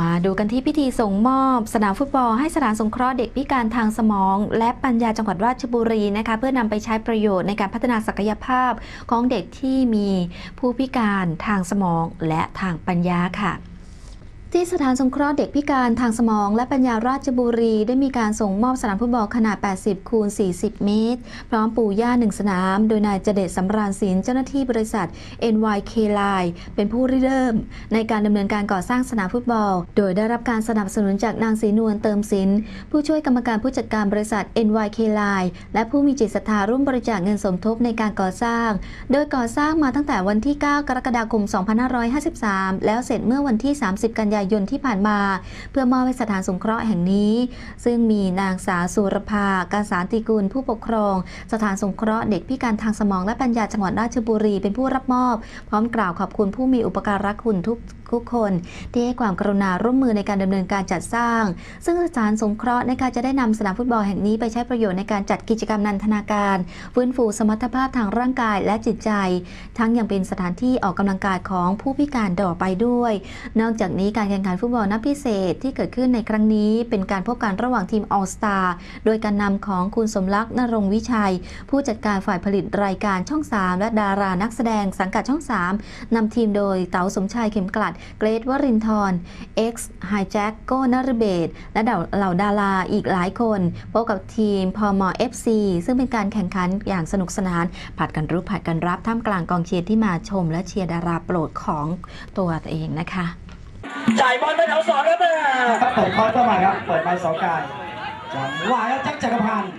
มาดูกันที่พิธีส่งมอบ สนามฟุตบอลให้สถานสงเคราะห์เด็กพิการทางสมอง และปัญญาจังหวัดราชบุรีนะคะเพื่อนำไปใช้ประโยชน์ในการพัฒนาศักยภาพของเด็กที่มีผู้พิการทางสมองและทางปัญญาค่ะ ที่สถานสงเคราะห์เด็กพิการทางสมอง และปัญญาราชบุรี ได้มีการส่งมอบสนามฟุตบอลขนาด 80 คูณ 40 เมตร พร้อมปูหญ้าหนึ่งสนาม โดยนายเจเดชสำราญศิลป์เจ้าหน้าที่บริษัท NYK Line เป็นผู้ริเริ่ม ในการดำเนินการก่อสร้างสนามฟุตบอล โดยได้รับการสนับสนุนจากนางศรีนวลเติมสินผู้ช่วยกรรมการผู้จัดการบริษัท NYK Line และผู้มีจิตศรัทธาร่วมบริจาคเงินสมทบในการก่อสร้าง โดยก่อสร้างมาตั้งแต่วันที่ 9 กรกฎาคม 2553 แล้วเสร็จเมื่อวันที่ 30 กันยายยนที่ผ่านมา เพื่อมอบให้สถานสงเคราะห์แห่งนี้ ซึ่งมีนางสาวสุรภา กาสารติกุลผู้ปกครอง สถานสงเคราะห์เด็กพิการทางสมองและปัญญาจังหวัดราชบุรีเป็นผู้รับมอบ พร้อมกล่าวขอบคุณผู้มีอุปการะคุณทุกทุกคนที่ให้ความกรุณาร่วมมือในการดำเนินการจัดสร้าง ซึ่งสถานสงเคราะห์นะคะจะได้นำสนามฟุตบอลแห่งนี้ไปใช้ประโยชน์ในการจัดกิจกรรมนันทนาการ ฟื้นฟูสมรรถภาพทางร่างกายและจิตใจ ทั้งยังเป็นสถานที่ออกกำลังกายของผู้พิการต่อไปด้วย นอกจากนี้การแข่งขันฟุตบอลนัดพิเศษที่เกิดขึ้นในครั้งนี้ เป็นการพบกันระหว่างทีมออสตาโดยการนำของคุณสมรักษ์นรงค์วิชัย ผู้จัดการฝ่ายผลิตรายการช่อง 3 และดารานักแสดงสังกัดช่อง 3นำทีมโดยเต๋าสมชายเข็มกลัดเกรทวรินทร์ X ไฮแจ็คโก้นรเบศและเหล่าดาราอีกหลายคนพบกับทีมพม FC ซึ่งเป็นการแข่งขันอย่างสนุกสนานผัดกันรุกผัดกันรับท่ามกลางกองเชียร์ที่มาชม และเชียร์ดาราโปรดของตัวเองนะคะจ่ายบอลไปแถวสองครับแม่ครับเปิดคอร์สเข้ามาครับเปิดไปสองการจังหวะแล้วแจ็คจักรพันธ์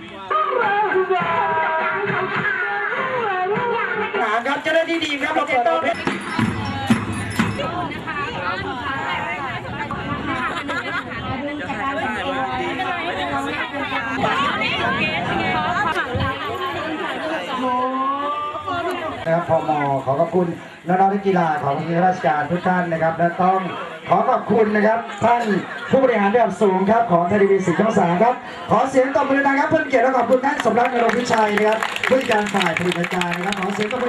หาครับเจ้าหน้าที่ดีครับเราเปิด นะครับพมขอขอบคุณน้องๆนักกีฬาของทีมราชการทุกท่านนะครับ และต้องขอขอบคุณนะครับท่านผู้บริหารระดับสูงครับของทีวีสีช่องสามครับ ขอเสียงตบมือนะครับเพื่อนเกียรติและขอบคุณท่านสมรักนรงพิชัยนะครับผู้จัดการฝ่ายผลิตรายการนะครับขอเสียงตบมือ